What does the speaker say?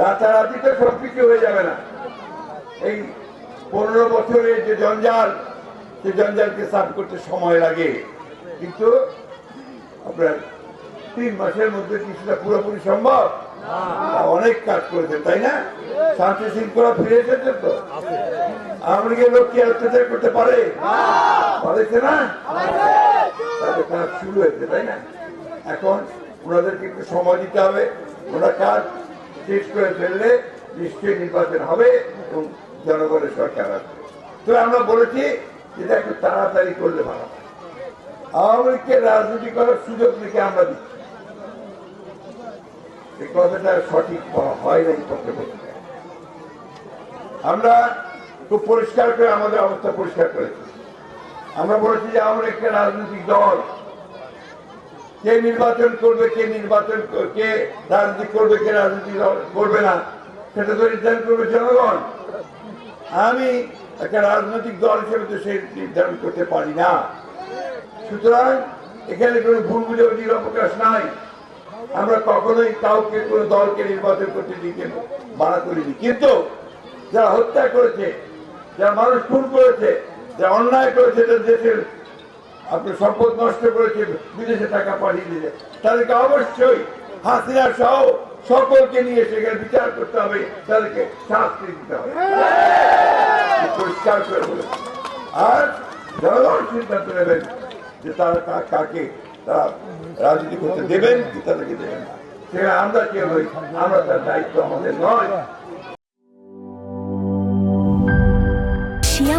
রাতারাতি তো সবকিছু হয়ে যাবে না। এই পনেরো বছরের যে জঞ্জাল, সে জঞ্জালকে সাফ করতে সময় লাগে। কিন্তু আপনার তিন মাসের মধ্যে কিছুটা পুরোপুরি সম্ভব? অনেক কাজ করেছেন, তাই না? শান্তি শৃঙ্খলা ফিরে এসেছে তো? আমেরিকার লোক কি অত্যাচার করতে পারে? পারেছে না? তাদের কাজ শুরু হয়েছে, তাই না? এখন ওনাদেরকে একটু সময় দিতে হবে। ওনার কাজ শেষ করে ফেললে নিশ্চয়ই নির্বাচন হবে এবং জনগণের সরকার আসবে। তো আমরা বলেছি যেটা একটু তাড়াতাড়ি করলে ভালো আওয়ামী লীগকে রাজনীতি করার সুযোগ থেকে আমরা দিচ্ছি? এই কথাটা সঠিক হয় না এই পক্ষে পক্ষে আমরা খুব পরিষ্কার করে আমাদের অবস্থা পরিষ্কার করেছি। আমরা বলেছি যে আমরা একটা রাজনৈতিক দল কে নির্বাচন করবে, কে নির্বাচন কে রাজনীতি করবে, কে রাজনীতি করবে না, সেটা তো নির্ধারণ করবে জনগণ। আমি একটা রাজনৈতিক দল হিসেবে তো সে নির্ধারণ করতে পারি না। সুতরাং এখানে কোনো ভুল বুঝাবুঝির অবকাশ নাই। আমরা কখনোই কাউকে, কোনো দলকে নির্বাচন করতে দিকে বাড়া করিনি। কিন্তু যারা হত্যা করেছে, যারা মানুষ খুন করেছে, যারা অন্যায় করেছে যারা দেশের আপনার সম্পদ নষ্ট করেছে, বিদেশে টাকা পাঠিয়ে দিয়েছে তাদেরকে অবশ্যই হাসিনা সহ সকলকে নিয়ে সেখানে বিচার করতে হবে, তাদেরকে শাস্তি দিতে হবে। পরিষ্কার করে বলেছে। আর জনগণ সিদ্ধান্ত নেবেন যে তারা কা- কাকে তারা রাজনীতি করতে দেবেন কি তাদেরকে দেবেন না। সেখানে আমরা কেউ নই আমরা তার দায়িত্ব আমাদের নয়।